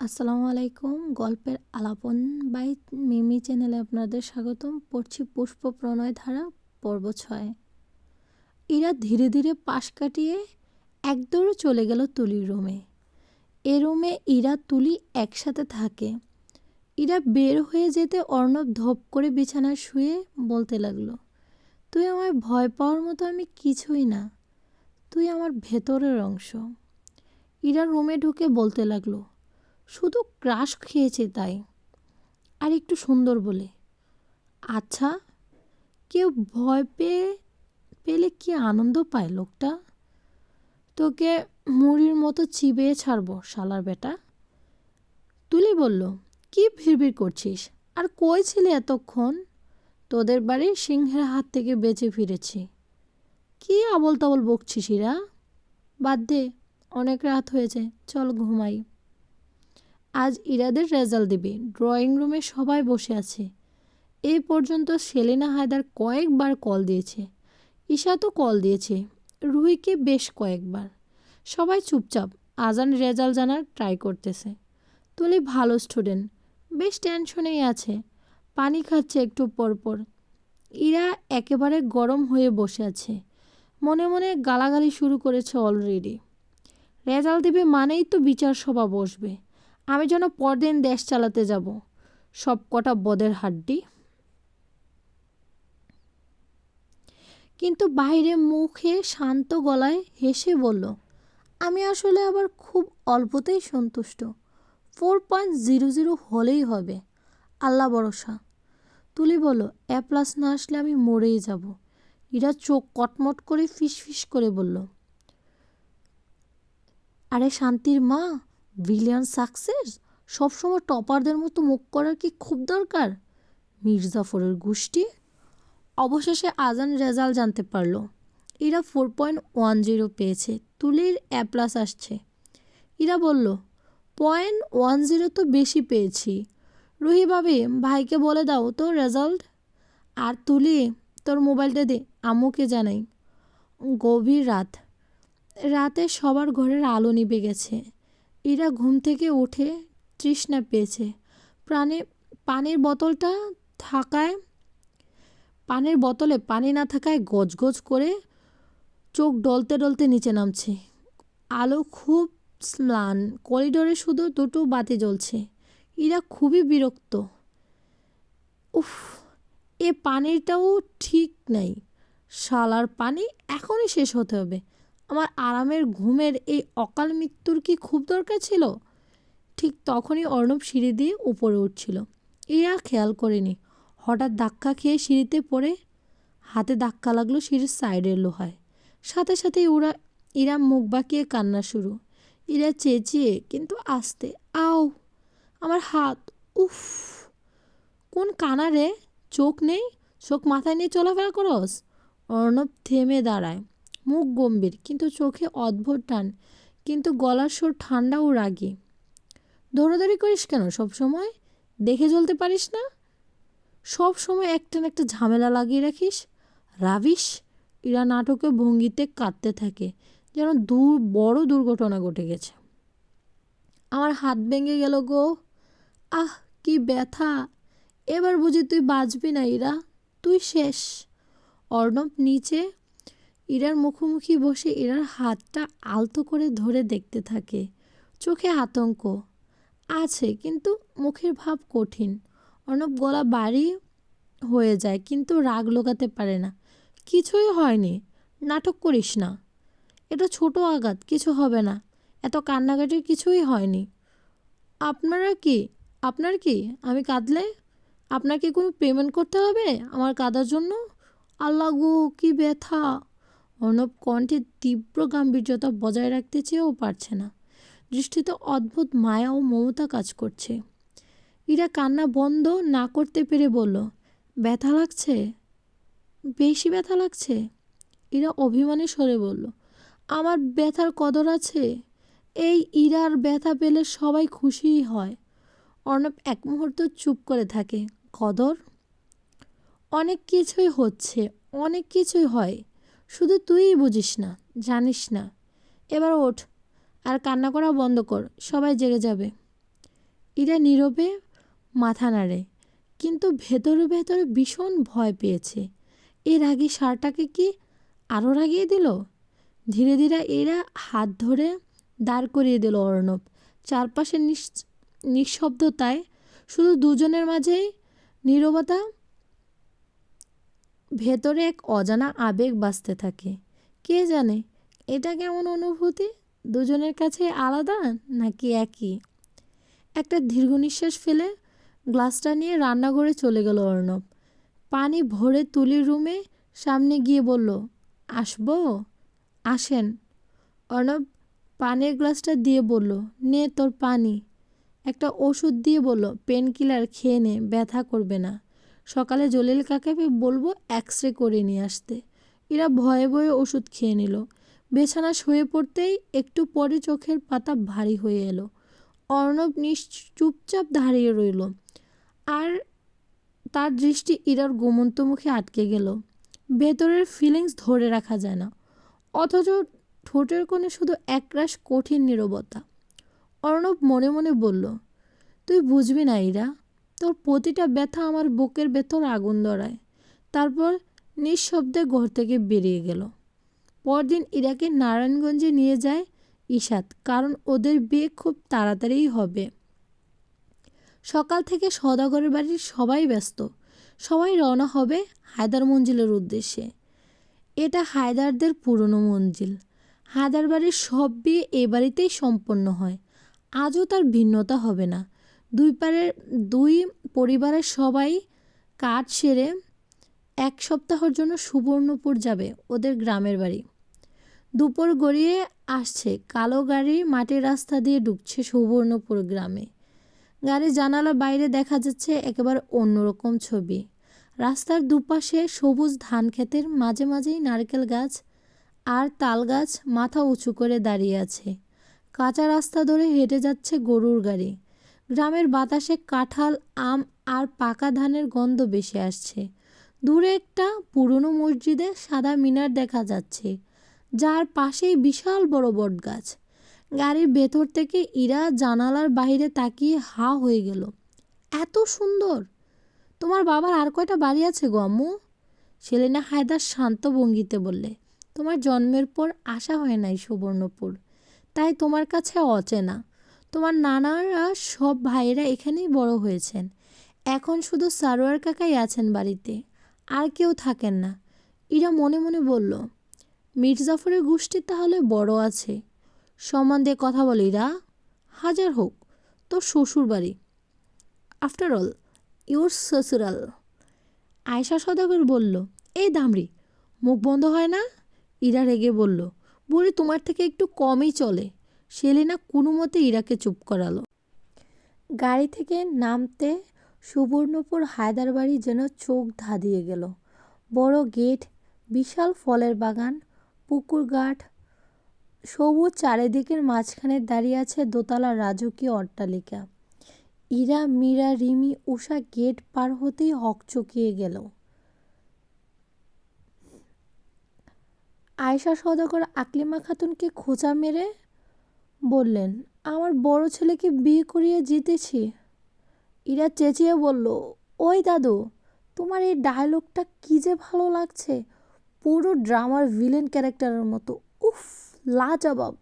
আসসালামু আলাইকুম। গল্পের আলাপন বাই মিমি চ্যানেলে আপনাদের স্বাগতম। পড়ছি পুষ্প প্রণয় ধারা, পর্ব ছয়। ইরা ধীরে ধীরে পাশ কাটিয়ে একদৌড়ে চলে গেল তুলির রুমে। এ রুমে ইরা, তুলি একসাথে থাকে। ইরা বের হয়ে যেতে অর্ণব ধপ করে বিছানায় শুয়ে বলতে লাগল, তুই আমায় ভয় পাওয়ার মতো আমি কিছুই না। তুই আমার ভেতরের অংশ। ইরা রুমে ঢুকে বলতে লাগল শুধু ক্রাশ খেয়েছে তাই। আর একটু সুন্দর বলে। আচ্ছা কেউ ভয় পেয়ে, পেলে কি আনন্দ পায় লোকটা? তোকে মুড়ির মতো চিবিয়ে ছাড়বো, শালার বেটা। তুলি বলল, কি ভিড় করছিস? আর কই ছিলে এতক্ষণ? তোদের বাড়ির সিংহের হাত থেকে বেঁচে ফিরেছি। কি আবল তাবল বকছিস ইরা? বাদ দে, অনেক রাত হয়েছে, চল ঘুমাই। আজ ইরাদের রেজাল্ট দেবে। ড্রয়িং রুমে সবাই বসে আছে। এই পর্যন্ত সেলিনা হায়দার কয়েকবার কল দিয়েছে। ঈশা তো কল দিয়েছে। রুহিকে বেশ কয়েকবার। সবাই চুপচাপ। আজান রেজাল্ট জানার ট্রাই করতেছে। তুলি ভালো স্টুডেন্ট। বেশ টেনশনেই আছে। পানি খাচ্ছে একটু পরপর ইরা একেবারে গরম হয়ে বসে আছে। মনে মনে গালাগালি শুরু করেছে অলরেডি। রেজাল্ট দেবে মানেই তো বিচার সভা বসবে। আমি যেন পরদিন দেশ চালাতে যাব। সব কটা বদের হাড্ডি। কিন্তু বাইরে মুখে শান্ত গলায় হেসে বলল, আমি আসলে আবার খুব অল্পতেই সন্তুষ্ট। ফোর পয়েন্ট জিরো জিরো হলেই হবে। আল্লাহ ভরসা। তুলি বলো এ প্লাস না আসলে আমি মরেই যাব। ইরা চোখ কটমট করে ফিস ফিস করে বলল, আরে শান্তির মা ব্রিলিয়ান সাকসেস সবসময় টপারদের মতো মুখ করার কি খুব দরকার? মির্জাফরের গোষ্ঠী? অবশেষে আজান রেজাল্ট জানতে পারল। এরা ফোর পয়েন্ট ওয়ান জিরো পেয়েছে। তুলির এ প্লাস আসছে। ইরা বলল পয়েন্ট ওয়ান জিরো তো বেশি পেয়েছি। রুহি ভাবি, ভাইকে বলে দাও তো রেজাল্ট আর তুলি, তোর মোবাইলটা দে, আম্মুকে জানাই। গভীর রাত। রাতে সবার ঘরের আলো নিভে গেছে। ইরা ঘুম থেকে উঠে তৃষ্ণা পেয়েছে। প্রাণে, পানির বোতলটা থাকায়, পানির বোতলে পানি না থাকায় গজগজ করে চোখ ডলতে ডলতে নিচে নামছে। আলো খুব স্লান, করিডোরে শুধু দুটো বাতি জ্বলছে। ইরা খুবই বিরক্ত। উফ, এ পানিটাও ঠিক নাই। শালার পানি এখনই শেষ হতে হবে। আমার আরামের ঘুমের এই অকাল মৃত্যুর কি খুব দরকার ছিল? ঠিক তখনই অর্ণব সিঁড়ি দিয়ে উপরে উঠছিল। ইরা খেয়াল করেনি। হঠাৎ ধাক্কা খেয়ে সিঁড়িতে পড়ে হাতে ধাক্কা লাগল সিঁড়ির সাইডের লোহায়। সাথে সাথে ওরা, ইরা মুখ বাঁকিয়ে কান্না শুরু। ইরা চেঁচিয়ে, কিন্তু আস্তে, আও, আমার হাত, উফ, কোন কানারে চোখ নেই? চোখ মাথায় নিয়ে চলাফেরা করস? অর্ণব থেমে দাঁড়ায়। মুখ গম্ভীর, কিন্তু চোখে অদ্ভুত টান, কিন্তু গলার সুর ঠান্ডা ও রাগী। দৌড়াদৌড়ি করিস কেন? সব সময়? দেখে চলতে পারিস না? সব সময় একটা না একটা ঝামেলা লাগিয়ে রাখিস? রাবিস ইরা নাটকের ভঙ্গিতে কাঁদতে থাকে, যেন দূর, বড় দুর্ঘটনা ঘটে গেছে। আমার হাত ভেঙে গেল গো। আহ, কি ব্যথা! এবার বুঝি তুই বাঁচবি না, ইরা। তুই শেষ। অর্ণব নিচে ইরার মুখোমুখি বসে ইরার হাতটা আলতো করে ধরে দেখতে থাকে। চোখে আতঙ্ক। আছে, কিন্তু মুখের ভাব কঠিন। অর্ণব গলা বাড়ি হয়ে যায়, কিন্তু রাগ লোকাতে পারে না। কিছুই হয়নি। নাটক করিস না। এটা ছোট আঘাত, কিছু হবে না। এত কান্নাকাটির কিছুই হয়নি। আপনারা কি? আপনার কি? আমি কাঁদলে? আপনাকে কোনো পেমেন্ট করতে হবে আমার কাদার জন্য? আল্লাহ গো, কী ব্যথা। অর্ণব কণ্ঠে তীব্র গাম্ভীর্যতা বজায় রাখতে চেয়েও পারছে না। দৃষ্টিতে অদ্ভুত মায়া ও মমতা কাজ করছে। ইরা কান্না বন্ধ না করতে পেরে বলল, ব্যথা লাগছে? বেশি ব্যথা লাগছে? ইরা অভিমানে সরে বলল, আমার ব্যথার কদর আছে। এই ইরার ব্যথা পেলে সবাই খুশিই হয়। অর্ণব এক মুহূর্ত চুপ করে থাকে। কদর? অনেক কিছুই হচ্ছে, অনেক কিছুই হয়। শুধু তুইই বুঝিস না, জানিস না। এবার ওঠ আর কান্না করা বন্ধ কর, সবাই জেগে যাবে। ইরা নীরবে মাথা নাড়ে, কিন্তু ভেতরে ভেতরে ভীষণ ভয় পেয়েছে। এর আগে সারটাকে কি আরও রাগিয়ে দিল? ধীরে ধীরে এরা হাত ধরে দাঁড় করিয়ে দিল অর্ণব। চারপাশের নিঃশব্দতায় শুধু দুজনের মাঝেই নীরবতা ভেতরে এক অজানা আবেগ বাঁচতে থাকে। কে জানে, এটা কেমন অনুভূতি? দুজনের কাছে আলাদা নাকি একই? একটা দীর্ঘ নিঃশ্বাস ফেলে গ্লাসটা নিয়ে রান্নাঘরে চলে গেল অর্ণব। পানি ভরে তুলির রুমে সামনে গিয়ে বলল, আসব? আসেন। অর্ণব পানির গ্লাসটা দিয়ে বলল, নে তোর পানি। একটা ওষুধ দিয়ে বলল পেন কিলার খেয়ে নে, ব্যথা করবে না। সকালে জলিল কাকাকে বলব এক্স রে করে নিয়ে আসতে। এরা ভয়ে ভয়ে ওষুধ খেয়ে নিল। বেছানা শুয়ে পড়তেই একটু পরে চোখের পাতা ভারী হয়ে এলো। অর্ণব নিশ চুপচাপ দাঁড়িয়ে রইল। আর তার দৃষ্টি ইরার গোমন্ত মুখে আটকে গেল। ভেতরের ফিলিংস ধরে রাখা যায় না। অথচ ঠোঁটের কোণে শুধু একরাশ কঠিন নীরবতা। অর্ণব মনে মনে বলল, তুই বুঝবি না ইরা তোর প্রতিটা ব্যথা আমার বুকের ভেতর আগুন ধরায়। তারপর নিঃশব্দে ঘর থেকে বেরিয়ে গেল। পরদিন ইরাকে নারায়ণগঞ্জে নিয়ে যায় ঈশাত কারণ ওদের বিয়ে খুব তাড়াতাড়িই হবে। সকাল থেকে সদাগরের বাড়ির সবাই ব্যস্ত। সবাই রওনা হবে হায়দার মঞ্জিলের উদ্দেশ্যে। এটা হায়দারদের পুরনো মঞ্জিল। হায়দার বাড়ির সব বিয়ে এ বাড়িতেই সম্পন্ন হয়। আজও তার ভিন্নতা হবে না। দুই পারের, দুই পরিবারের সবাই কাজ সেরে এক সপ্তাহের জন্য সুবর্ণপুর যাবে ওদের গ্রামের বাড়ি। দুপুর গড়িয়ে আসছে, কালো গাড়ি মাটির রাস্তা দিয়ে ঢুকছে সুবর্ণপুর গ্রামে। গাড়ির জানালার বাইরে দেখা যাচ্ছে একেবারে অন্যরকম ছবি। রাস্তার দুপাশে সবুজ ধান ক্ষেতের মাঝে মাঝেই নারকেল গাছ আর তাল গাছ মাথা উঁচু করে দাঁড়িয়ে আছে। কাঁচা রাস্তা ধরে হেঁটে যাচ্ছে গরুর গাড়ি। গ্রামের বাতাসে কাঁঠাল, আম আর পাকা ধানের গন্ধ বেশি আসছে। দূরে একটা পুরনো মসজিদে সাদা মিনার দেখা যাচ্ছে, যার পাশেই বিশাল বড় বট গাছ গাড়ির ভেতর থেকে ইরা জানালার বাইরে তাকিয়ে হা হয়ে গেল। এত সুন্দর! তোমার বাবার আর কয়টা বাড়ি আছে গো আম্মু? সেলেনা হায়দার শান্ত ভঙ্গিতে বললে, তোমার জন্মের পর আসা হয় নাই সুবর্ণপুর, তাই তোমার কাছে অচেনা। তোমার নানারা সব ভাইয়েরা এখানেই বড় হয়েছেন। এখন শুধু সারোয়ার কাকাই আছেন বাড়িতে, আর কেউ থাকেন না। ইরা মনে মনে বলল মির্জাফরের গোষ্ঠী তাহলে বড় আছে। সম্মান দিয়ে কথা বলে ইরা। হাজার হোক, তোর শ্বশুর বাড়ি আফটার অল ইউর শ্বশুরাল। আয়সা সদাগর বলল এই দামরি মুখ বন্ধ হয় না? ইরা রেগে বলল, বুড়ি তোমার থেকে একটু কমই চলে। সেলিনা কোনো মতে ইরাকে চুপ করালো। গাড়ি থেকে নামতে সুবর্ণপুর হায়দার বাড়ি যেন চোখ ধাঁধিয়ে গেল। বড় গেট, বিশাল ফলের বাগান, পুকুর ঘাট সবুজ চারিদিকের মাঝখানে দাঁড়িয়ে আছে দোতলা রাজকীয় অট্টালিকা। ইরা, মীরা, রিমি উষা গেট পার হতেই হকচকিয়ে গেল। আয়সা সদাগর আকলিমা খাতুনকে খোঁচা মেরে বললেন, আমার বড় ছেলেকে বিয়ে করিয়ে জিতেছি? ইরা চেঁচিয়ে বলল, ওই দাদু, তোমার এই ডায়লগটা কী যে ভালো লাগছে। পুরো ড্রামার ভিলেন ক্যারেক্টারের মতো। উফ, লাজবাব।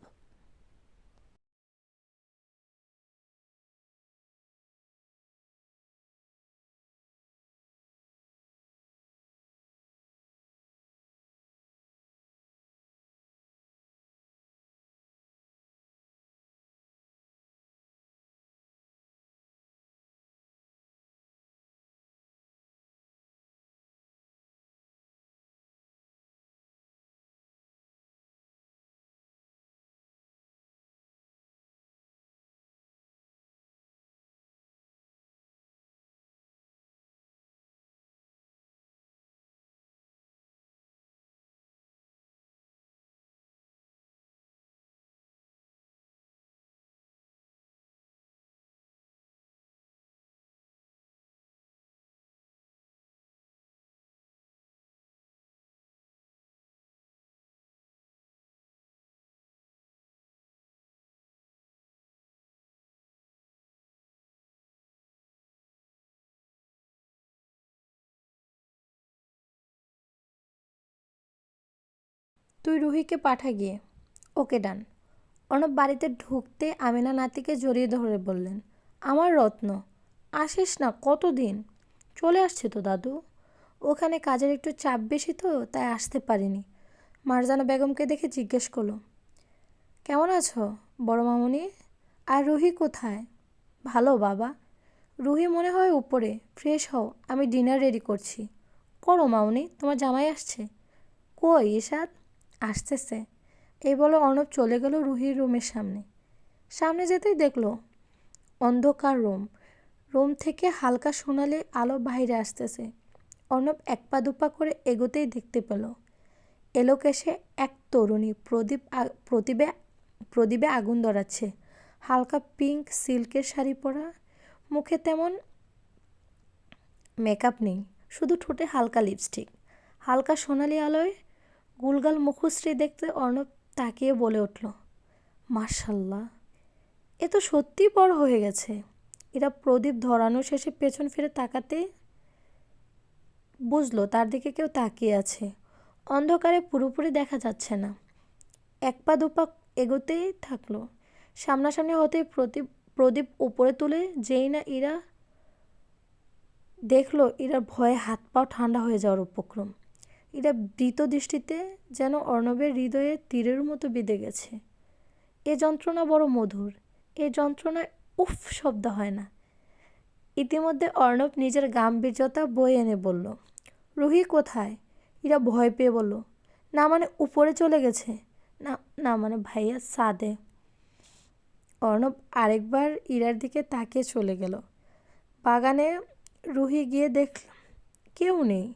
তুই রুহিকে পাঠা গিয়ে। ওকে ডান। অর্ণব বাড়িতে ঢুকতে আমিনা নাতিকে জড়িয়ে ধরে বললেন, আমার রত্ন, আসিস না কতদিন? চলে আসছে তো দাদু। ওখানে কাজের একটু চাপ বেশি তো, তাই আসতে পারিনি। মারজানা বেগমকে দেখে জিজ্ঞেস করল, কেমন আছো, বড় মামুনি? আর রুহি কোথায়? ভালো, বাবা। রুহি মনে হয় উপরে। ফ্রেশ হও, আমি ডিনার রেডি করছি। করো মামুনি, তোমার জামাই আসছে? কই ইশাদ আসতেছে। এই বলে অর্ণব চলে গেল রুহির রুমের সামনে। সামনে যেতেই দেখল অন্ধকার রুম। রুম থেকে হালকা সোনালি আলো বাইরে আসতেছে। অর্ণব এক পা দুপা করে এগোতেই দেখতে পেল। এলোকেশে এক তরুণী প্রদীপ প্রদীপে প্রদীপে আগুন ধরাচ্ছে। হালকা পিঙ্ক সিল্কের শাড়ি পরা, মুখে তেমন মেকআপ নেই, শুধু ঠোঁটে হালকা লিপস্টিক। হালকা সোনালি আলোয় গুলগাল মুখশ্রী দেখতে অর্ণব তাকিয়ে বলে উঠল মার্শাল্লাহ এ তো সত্যিই বড় হয়ে গেছে। এরা প্রদীপ ধরানো শেষে পেছন ফিরে তাকাতে বুঝলো তার দিকে কেউ তাকিয়ে আছে। অন্ধকারে পুরোপুরি দেখা যাচ্ছে না। এক পা দুপা এগোতেই থাকল। সামনাসামনি হতেই প্রদীপ প্রদীপ উপরে তুলে যেই না ইরা দেখল, ইরার ভয়ে হাত পাও ঠান্ডা হয়ে যাওয়ার উপক্রম। ইরা বৃত দৃষ্টিতে যেন অর্ণবের হৃদয়ে তীরের মতো বিঁধে গেছে। এ যন্ত্রণা বড় মধুর, এ যন্ত্রণায় উফ শব্দ হয় না। ইতিমধ্যে অর্ণব নিজের গাম্ভীর্যতা বয়ে এনে বলল, রুহি কোথায়? ইরা ভয় পেয়ে বলল, না মানে উপরে চলে গেছে, না না মানে ভাইয়া সাদে। অর্ণব আরেকবার ইরার দিকে তাকিয়ে চলে গেল। বাগানে রুহি গিয়ে দেখল, কেউ নেই।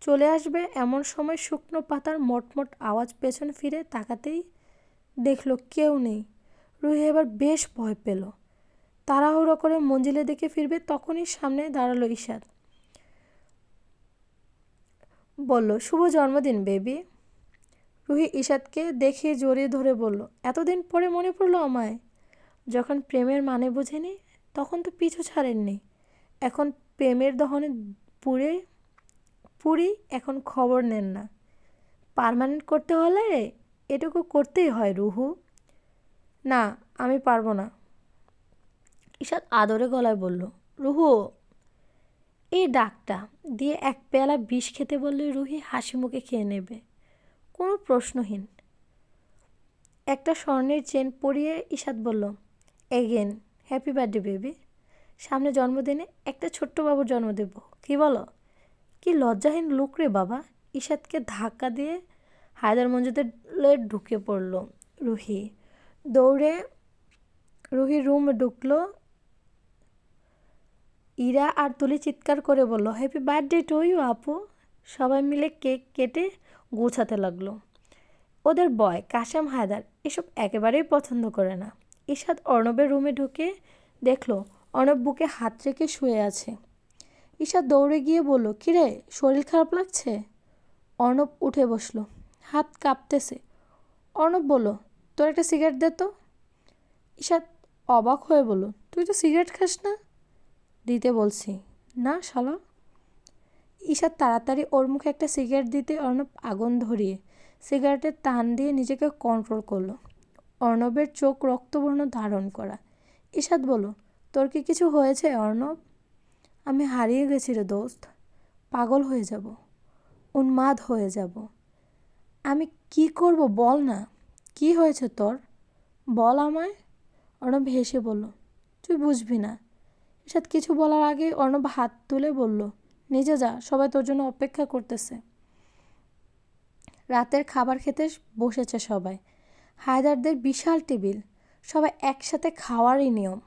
চলে আসবে। এমন সময় শুকনো পাতার মটমট আওয়াজ পেছন ফিরে তাকাতেই দেখল কেউ নেই। রুহি এবার বেশ ভয় পেল। তাড়াহুড়ো করে মঞ্জিলের দিকে ফিরবে তখনই সামনে দাঁড়াল ঈশাদ বলল, শুভ জন্মদিন, বেবি। রুহি ঈশাদকে দেখে জড়িয়ে ধরে বলল, এতদিন পরে মনে পড়ল আমায়। যখন প্রেমের মানে বুঝেনি, তখন তো পিছু ছাড়েননি। এখন প্রেমের দহনে পুড়ে পুরি এখন খবর নেন না। পারমানেন্ট করতে হলে এটুকু করতেই হয়, রুহু। না, আমি পারব না। ঈশাদ আদরে গলায় বলল, রুহু, এই ডাকটা দিয়ে এক পেয়ালা বিষ খেতে বললে রুহি হাসি মুখে খেয়ে নেবে। কোনো প্রশ্নহীন। একটা স্বর্ণের চেন পরিয়ে ঈশাদ বলল, এগেন, হ্যাপি বার্থডে বেবি। সামনে জন্মদিনে একটা ছোট্ট বাবুর জন্ম দেব। কী বলো? কি লজ্জাহীন লোক রে বাবা। ঈশাদকে ধাক্কা দিয়ে হায়দার মঞ্জুতে ঢুকে পড়ল রুহি। দৌড়ে রুহি রুম ঢুকলো। ইরা আর তুলি চিৎকার করে বলল হ্যাপি বার্থডে টু ইউ আপু। সবাই মিলে কেক কেটে গোছাতে লাগল। ওদের বয় কাশেম হায়দার, এসব একেবারেই পছন্দ করে না। ঈশাদ অর্ণবের রুমে ঢুকে দেখল, অর্ণব বুকে হাত রেখে শুয়ে আছে। ঈশাদ দৌড়ে গিয়ে বলল, কিরে, শরীর খারাপ লাগছে? অর্ণব উঠে বসল, হাত কাঁপতেছে। অর্ণব বলল, তোর একটা সিগারেট দে তো। ঈশাদ অবাক হয়ে বলল, তুই তো সিগারেট খাস না? দিতে বলছি, না, শালা। ঈশাদ তাড়াতাড়ি ওর মুখে একটা সিগারেট দিতে অর্ণব আগুন ধরিয়ে সিগারেটের টান দিয়ে নিজেকে কন্ট্রোল করল। অর্ণবের চোখ রক্তবর্ণ ধারণ করা। ঈশাদ বলল, তোর কি কিছু হয়েছে অর্ণব? আমি হারিয়ে গেছি রে দোস্ত। পাগল হয়ে যাব। উন্মাদ হয়ে যাব। আমি কি করব বল না। কি হয়েছে তোর? বল আমায়। অর্ণব হেসে বলল, তুই বুঝবি না। ঈশাদ কিছু বলার আগে অর্ণব হাত তুলে বলল, নিজে যা, সবাই তোর জন্য অপেক্ষা করতেছে। রাতের খাবার খেতে বসেছে সবাই। হায়দারদের বিশাল টেবিল। সবাই একসাথে খাওয়ারই নিয়ম।